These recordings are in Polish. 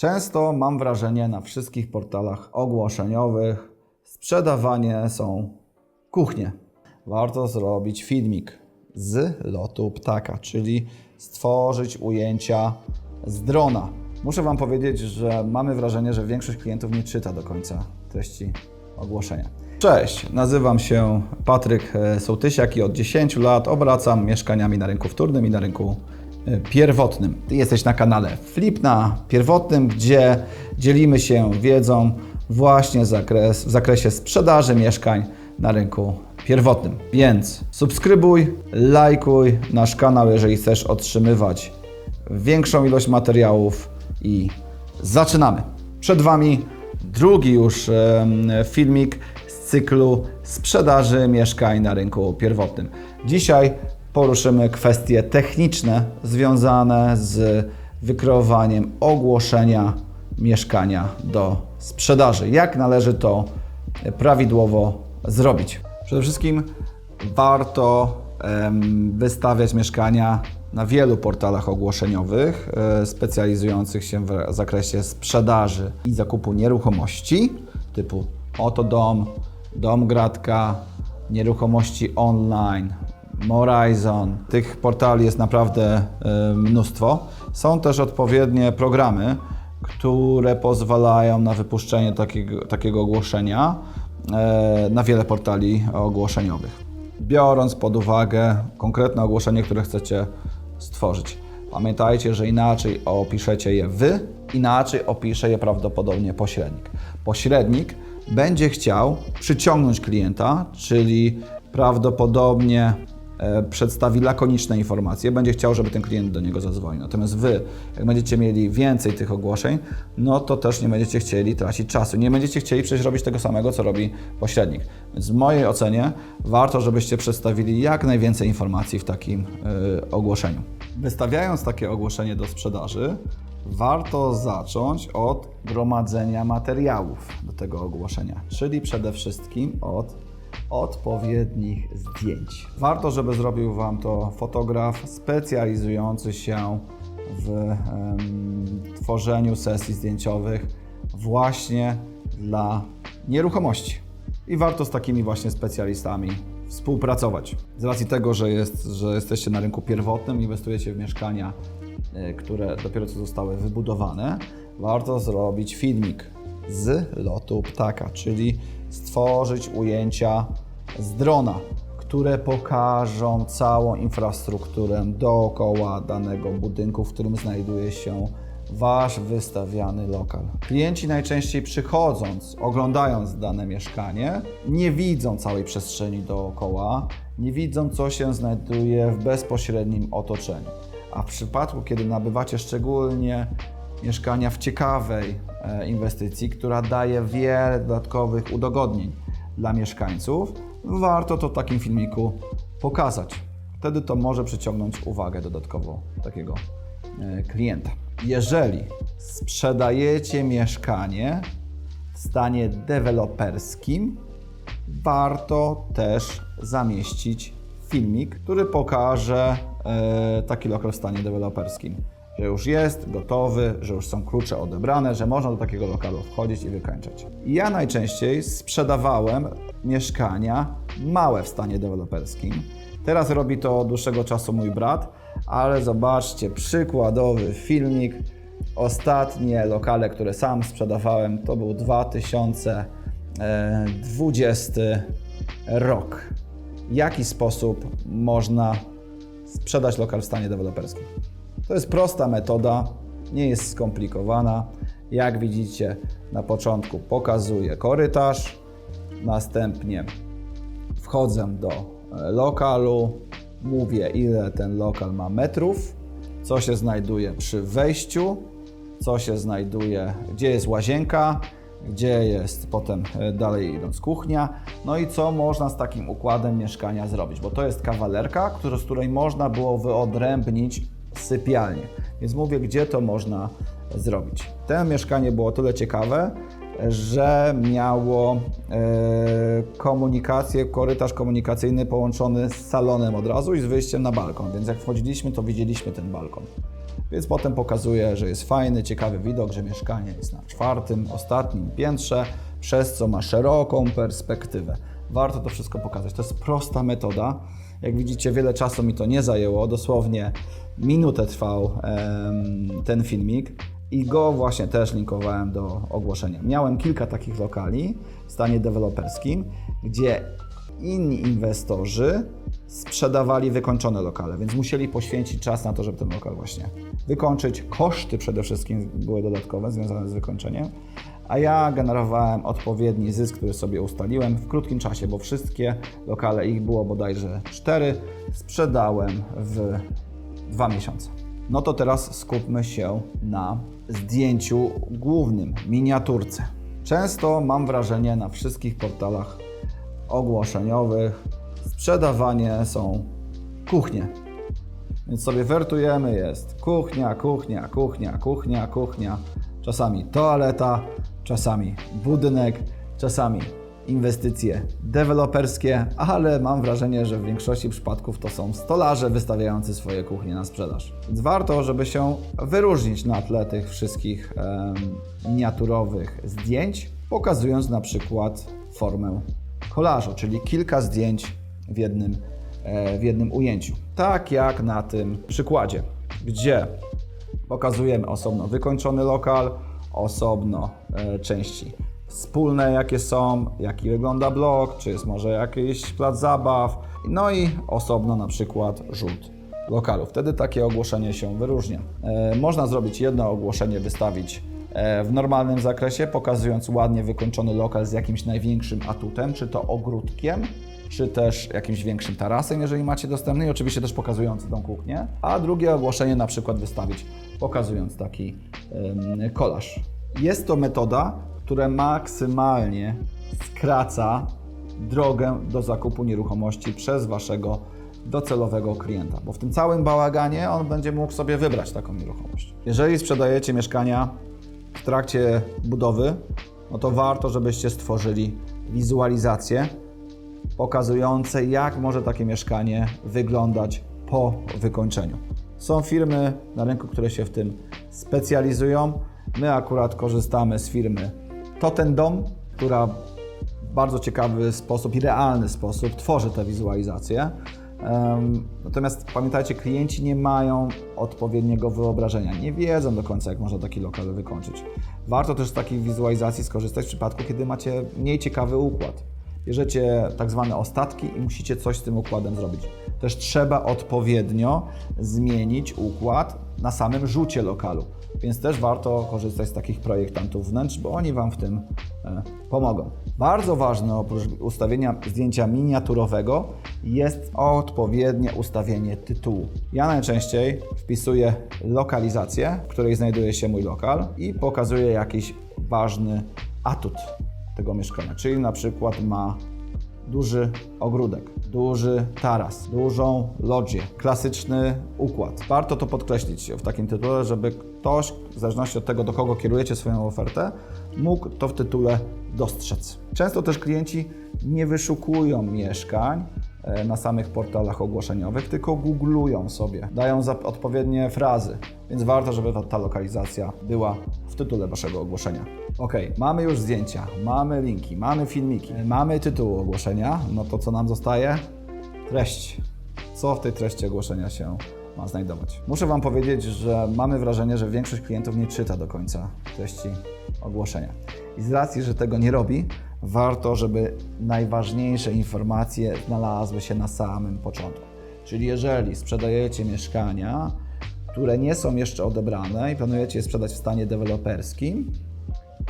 Często mam wrażenie na wszystkich portalach ogłoszeniowych sprzedawanie są kuchnie. Warto zrobić filmik z lotu ptaka, czyli stworzyć ujęcia z drona. Muszę Wam powiedzieć, że mamy wrażenie, że większość klientów nie czyta do końca treści ogłoszenia. Cześć, nazywam się Patryk e, Sołtysiak i od 10 lat obracam mieszkaniami na rynku wtórnym i na rynku pierwotnym. Ty jesteś na kanale Flipna Pierwotnym, gdzie dzielimy się wiedzą właśnie zakres, w zakresie sprzedaży mieszkań na rynku pierwotnym. Więc subskrybuj, lajkuj nasz kanał, jeżeli chcesz otrzymywać większą ilość materiałów i zaczynamy. Przed Wami drugi już filmik z cyklu sprzedaży mieszkań na rynku pierwotnym. Dzisiaj poruszymy kwestie techniczne związane z wykreowaniem ogłoszenia mieszkania do sprzedaży. Jak należy to prawidłowo zrobić? Przede wszystkim warto wystawiać mieszkania na wielu portalach ogłoszeniowych e, specjalizujących się w zakresie sprzedaży i zakupu nieruchomości typu Oto Dom, Dom Gratka, nieruchomości online, Morizon. Tych portali jest naprawdę e, mnóstwo. Są też odpowiednie programy, które pozwalają na wypuszczenie takiego, takiego ogłoszenia e, na wiele portali ogłoszeniowych. Biorąc pod uwagę konkretne ogłoszenie, które chcecie stworzyć. Pamiętajcie, że inaczej opiszecie je Wy, inaczej opisze je prawdopodobnie pośrednik. Pośrednik będzie chciał przyciągnąć klienta, czyli prawdopodobnie przedstawi lakoniczne informacje, będzie chciał, żeby ten klient do niego zadzwonił. Natomiast Wy, jak będziecie mieli więcej tych ogłoszeń, no to też nie będziecie chcieli tracić czasu. Nie będziecie chcieli przecież robić tego samego, co robi pośrednik. Więc w mojej ocenie warto, żebyście przedstawili jak najwięcej informacji w takim y, ogłoszeniu. Wystawiając takie ogłoszenie do sprzedaży, warto zacząć od gromadzenia materiałów do tego ogłoszenia, czyli przede wszystkim od odpowiednich zdjęć. Warto, żeby zrobił Wam to fotograf specjalizujący się w em, tworzeniu sesji zdjęciowych właśnie dla nieruchomości. I warto z takimi właśnie specjalistami współpracować. Z racji tego, że, jest, że jesteście na rynku pierwotnym, inwestujecie w mieszkania, e, które dopiero co zostały wybudowane, warto zrobić filmik z lotu ptaka, czyli stworzyć ujęcia z drona, które pokażą całą infrastrukturę dookoła danego budynku, w którym znajduje się Wasz wystawiany lokal. Klienci najczęściej przychodząc, oglądając dane mieszkanie, nie widzą całej przestrzeni dookoła, nie widzą, co się znajduje w bezpośrednim otoczeniu. A w przypadku, kiedy nabywacie szczególnie mieszkania w ciekawej inwestycji, która daje wiele dodatkowych udogodnień dla mieszkańców, warto to w takim filmiku pokazać. Wtedy to może przyciągnąć uwagę dodatkowo takiego e, klienta. Jeżeli sprzedajecie mieszkanie w stanie deweloperskim, warto też zamieścić filmik, który pokaże e, taki lokal w stanie deweloperskim. Że już jest gotowy, że już są klucze odebrane, że można do takiego lokalu wchodzić i wykańczać. Ja najczęściej sprzedawałem mieszkania małe w stanie deweloperskim. Teraz robi to od dłuższego czasu mój brat, ale zobaczcie, przykładowy filmik. Ostatnie lokale, które sam sprzedawałem, to był 2020 rok. W jaki sposób można sprzedać lokal w stanie deweloperskim? To jest prosta metoda, nie jest skomplikowana. Jak widzicie, na początku pokazuję korytarz, następnie wchodzę do e, lokalu, mówię ile ten lokal ma metrów, co się znajduje przy wejściu, co się znajduje, gdzie jest łazienka, gdzie jest potem e, dalej idąc kuchnia, no i co można z takim układem mieszkania zrobić, bo to jest kawalerka, z której można było wyodrębnić sypialnię. Więc mówię, gdzie to można zrobić. To mieszkanie było tyle ciekawe, że miało e, komunikację, korytarz komunikacyjny połączony z salonem od razu i z wyjściem na balkon. Więc jak wchodziliśmy, to widzieliśmy ten balkon. Więc potem pokazuję, że jest fajny, ciekawy widok, że mieszkanie jest na czwartym, ostatnim piętrze, przez co ma szeroką perspektywę. Warto to wszystko pokazać. To jest prosta metoda. Jak widzicie, wiele czasu mi to nie zajęło. Dosłownie minutę trwał ten filmik i go właśnie też linkowałem do ogłoszenia. Miałem kilka takich lokali w stanie deweloperskim, gdzie inni inwestorzy sprzedawali wykończone lokale, więc musieli poświęcić czas na to, żeby ten lokal właśnie wykończyć. Koszty przede wszystkim były dodatkowe związane z wykończeniem, a ja generowałem odpowiedni zysk, który sobie ustaliłem w krótkim czasie, bo wszystkie lokale, ich było bodajże cztery, sprzedałem w dwa miesiące. No to teraz skupmy się na zdjęciu głównym, miniaturce. Często mam wrażenie na wszystkich portalach ogłoszeniowych sprzedawanie są kuchnie. Więc sobie wertujemy, jest kuchnia, kuchnia, kuchnia, kuchnia, kuchnia, czasami toaleta, czasami budynek, czasami inwestycje deweloperskie, ale mam wrażenie, że w większości przypadków to są stolarze wystawiający swoje kuchnie na sprzedaż. Więc warto, żeby się wyróżnić na tle tych wszystkich em, miniaturowych zdjęć, pokazując na przykład formę kolażu, czyli kilka zdjęć w jednym, e, w jednym ujęciu. Tak jak na tym przykładzie, gdzie pokazujemy osobno wykończony lokal, osobno e, części wspólne, jakie są, jaki wygląda blok, czy jest może jakiś plac zabaw, no i osobno na przykład rzut lokalu. Wtedy takie ogłoszenie się wyróżnia. E, można zrobić jedno ogłoszenie, wystawić e, w normalnym zakresie, pokazując ładnie wykończony lokal z jakimś największym atutem, czy to ogródkiem, czy też jakimś większym tarasem, jeżeli macie dostępny, i oczywiście też pokazujący tą kuchnię, a drugie ogłoszenie na przykład wystawić, pokazując taki kolaż. Jest to metoda, która maksymalnie skraca drogę do zakupu nieruchomości przez Waszego docelowego klienta, bo w tym całym bałaganie on będzie mógł sobie wybrać taką nieruchomość. Jeżeli sprzedajecie mieszkania w trakcie budowy, no to warto, żebyście stworzyli wizualizację pokazujące, jak może takie mieszkanie wyglądać po wykończeniu. Są firmy na rynku, które się w tym specjalizują. My akurat korzystamy z firmy Totem Dom, która w bardzo ciekawy sposób i realny sposób tworzy te wizualizacje. Natomiast pamiętajcie, klienci nie mają odpowiedniego wyobrażenia, nie wiedzą do końca, jak można taki lokal wykończyć. Warto też z takich wizualizacji skorzystać w przypadku, kiedy macie mniej ciekawy układ bierzecie tak zwane ostatki i musicie coś z tym układem zrobić. Też trzeba odpowiednio zmienić układ na samym rzucie lokalu, więc też warto korzystać z takich projektantów wnętrz, bo oni Wam w tym e, pomogą. Bardzo ważne oprócz ustawienia zdjęcia miniaturowego jest odpowiednie ustawienie tytułu. Ja najczęściej wpisuję lokalizację, w której znajduje się mój lokal i pokazuję jakiś ważny atut tego mieszkania, czyli na przykład ma duży ogródek, duży taras, dużą lodzię, klasyczny układ. Warto to podkreślić w takim tytule, żeby ktoś, w zależności od tego, do kogo kierujecie swoją ofertę, mógł to w tytule dostrzec. Często też klienci nie wyszukują mieszkań e, na samych portalach ogłoszeniowych, tylko googlują sobie, dają odpowiednie frazy, więc warto, żeby ta, ta lokalizacja była w tytule Waszego ogłoszenia. Ok, mamy już zdjęcia, mamy linki, mamy filmiki, mamy tytuł ogłoszenia, no to co nam zostaje? Treść. Co w tej treści ogłoszenia się ma znajdować? Muszę Wam powiedzieć, że mamy wrażenie, że większość klientów nie czyta do końca treści ogłoszenia. I z racji, że tego nie robi, warto, żeby najważniejsze informacje znalazły się na samym początku. Czyli jeżeli sprzedajecie mieszkania, które nie są jeszcze odebrane i planujecie je sprzedać w stanie deweloperskim,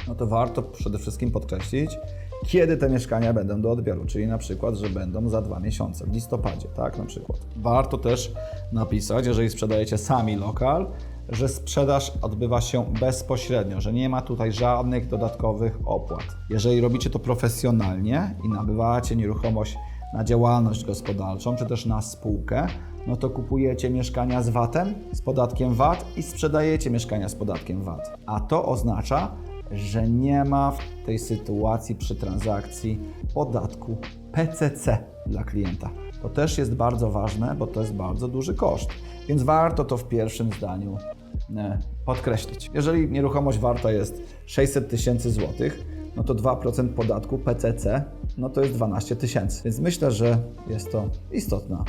no to warto przede wszystkim podkreślić, kiedy te mieszkania będą do odbioru, czyli na przykład, że będą za dwa miesiące, w listopadzie, tak na przykład. Warto też napisać, jeżeli sprzedajecie sami lokal, że sprzedaż odbywa się bezpośrednio, że nie ma tutaj żadnych dodatkowych opłat. Jeżeli robicie to profesjonalnie i nabywacie nieruchomość na działalność gospodarczą, czy też na spółkę, no to kupujecie mieszkania z VAT-em, z podatkiem VAT i sprzedajecie mieszkania z podatkiem VAT. A to oznacza, że nie ma w tej sytuacji przy transakcji podatku PCC dla klienta. To też jest bardzo ważne, bo to jest bardzo duży koszt, więc warto to w pierwszym zdaniu e, podkreślić. Jeżeli nieruchomość warta jest 600 tysięcy złotych, no to 2% podatku PCC, no to jest 12 tysięcy. Więc myślę, że jest to istotna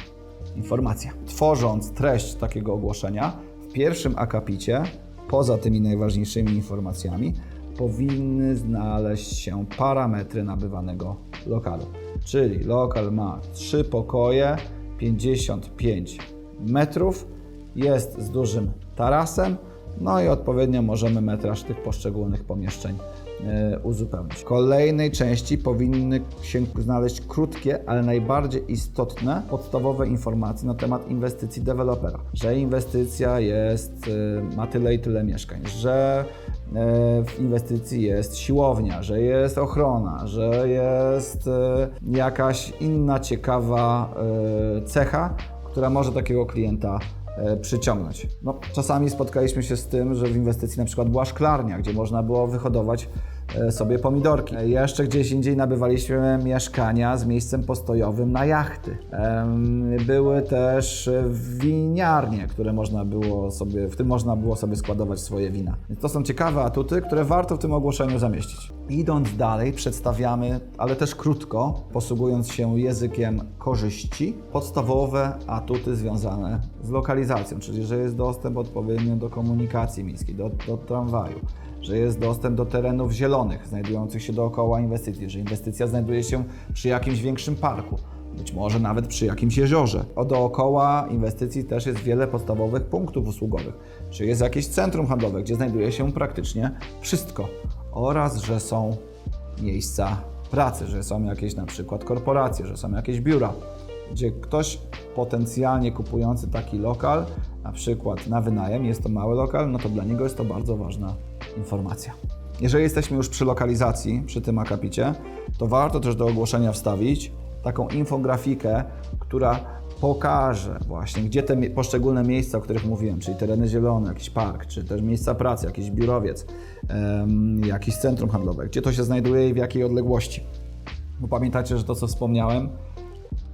informacja. Tworząc treść takiego ogłoszenia, w pierwszym akapicie, poza tymi najważniejszymi informacjami, powinny znaleźć się parametry nabywanego lokalu. Czyli lokal ma 3 pokoje, 55 metrów, jest z dużym tarasem, no i odpowiednio możemy metraż tych poszczególnych pomieszczeń e, uzupełnić. W kolejnej części powinny się znaleźć krótkie, ale najbardziej istotne, podstawowe informacje na temat inwestycji dewelopera. Że inwestycja jest, e, ma tyle i tyle mieszkań, że w inwestycji jest siłownia, że jest ochrona, że jest e, jakaś inna ciekawa e, cecha, która może takiego klienta e, przyciągnąć. No, czasami spotkaliśmy się z tym, że w inwestycji na przykład była szklarnia, gdzie można było wyhodować e, sobie pomidorki. E, Jeszcze gdzieś indziej nabywaliśmy mieszkania z miejscem postojowym na jachty. Były też e, winiarnie, które można było sobie, w tym można było sobie składować swoje wina. Więc to są ciekawe atuty, które warto w tym ogłoszeniu zamieścić. Idąc dalej, przedstawiamy, ale też krótko, posługując się językiem korzyści, podstawowe atuty związane z lokalizacją, czyli że jest dostęp odpowiednio do komunikacji miejskiej, do, do tramwaju, że jest dostęp do terenów zielonych znajdujących się dookoła inwestycji, że inwestycja znajduje się przy jakimś większym parku, być może nawet przy jakimś jeziorze. O dookoła inwestycji też jest wiele podstawowych punktów usługowych, czy jest jakieś centrum handlowe, gdzie znajduje się praktycznie wszystko oraz, że są miejsca pracy, że są jakieś na przykład korporacje, że są jakieś biura, gdzie ktoś potencjalnie kupujący taki lokal, na przykład na wynajem, jest to mały lokal, no to dla niego jest to bardzo ważna informacja. Jeżeli jesteśmy już przy lokalizacji, przy tym akapicie, to warto też do ogłoszenia wstawić taką infografikę, która pokaże właśnie, gdzie te poszczególne miejsca, o których mówiłem, czyli tereny zielone, jakiś park, czy też miejsca pracy, jakiś biurowiec, em, jakieś centrum handlowe, gdzie to się znajduje i w jakiej odległości. Bo pamiętacie, że to, co wspomniałem,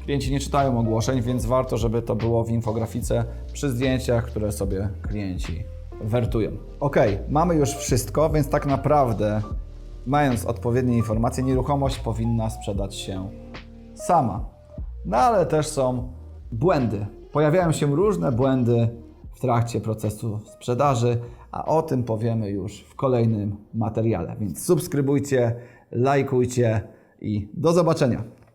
klienci nie czytają ogłoszeń, więc warto, żeby to było w infografice przy zdjęciach, które sobie klienci wertują. Ok, mamy już wszystko, więc tak naprawdę, mając odpowiednie informacje, nieruchomość powinna sprzedać się sama. No ale też są błędy. Pojawiają się różne błędy w trakcie procesu sprzedaży, a o tym powiemy już w kolejnym materiale. Więc subskrybujcie, lajkujcie i do zobaczenia.